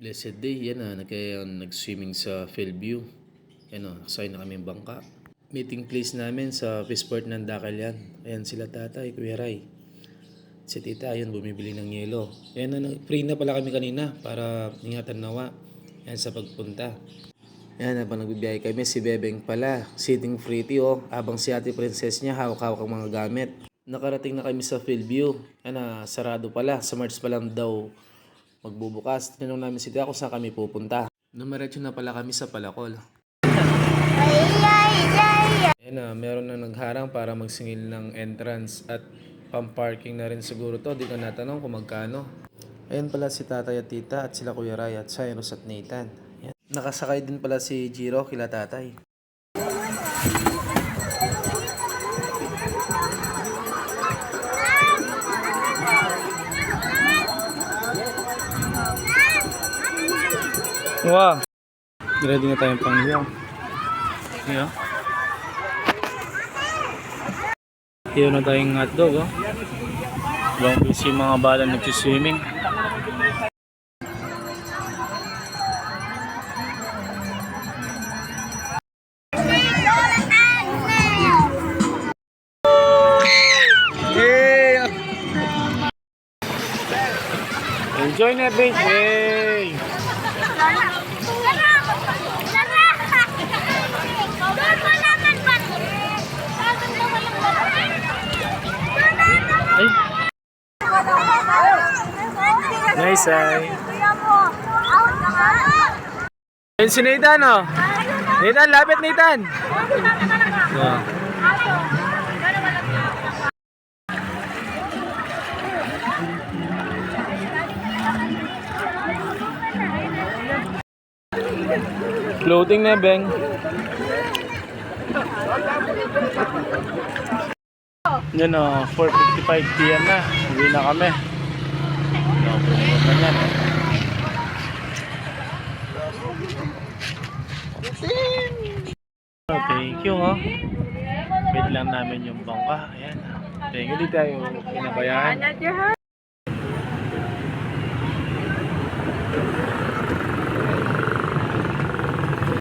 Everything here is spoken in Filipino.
Blessed day, yan na, kaya nag-swimming sa Philview. Yan o, nakasakay na kami bangka. Meeting place namin sa Fishport ng Dakalian. Ayan sila tatay, Kuya Ray. Si tita, ayun, bumibili ng yelo. Ayan na, free na pala kami kanina para ingatan nawa. Ayan sa pagpunta. Ayan, habang nagbibiyahe kami, si Bebeng pala. Sitting pretty oh, habang si ate princess niya hawak-hawak ang mga gamit. Nakarating na kami sa Philview. Ayan na, sarado pala. Sa March pa lang daw magbubukas. Tinanong namin si Tia kung saan kami pupunta. Numeretso na pala kami sa Palakol. Ayan na, meron na nagharang para magsingil ng entrance at pang-parking na rin siguro to. Di ko natanong kung magkano. Ayan pala si tatay at tita at sila Kuya Ray at Cyrus at Nathan. Ayan. Nakasakay din pala si Jiro kila tatay. Wow! Ready na tayong panghiyaw. Hiyaw. Hiyaw na tayong hotdog, oh. Long busy mga bala nagsiswimming. Enjoy na, babe! Hey! Nice, ay. Ayun si Nathan, oh. Nathan, lapit, Nathan. Yeah. Floating na, Beng. Yan o, 4.55 p.m. na. Hindi na kami. Ganyan. Oh, thank you, oh. Wait lang namin yung bangka. Ayan. Thank you, di tayo pinabayaan.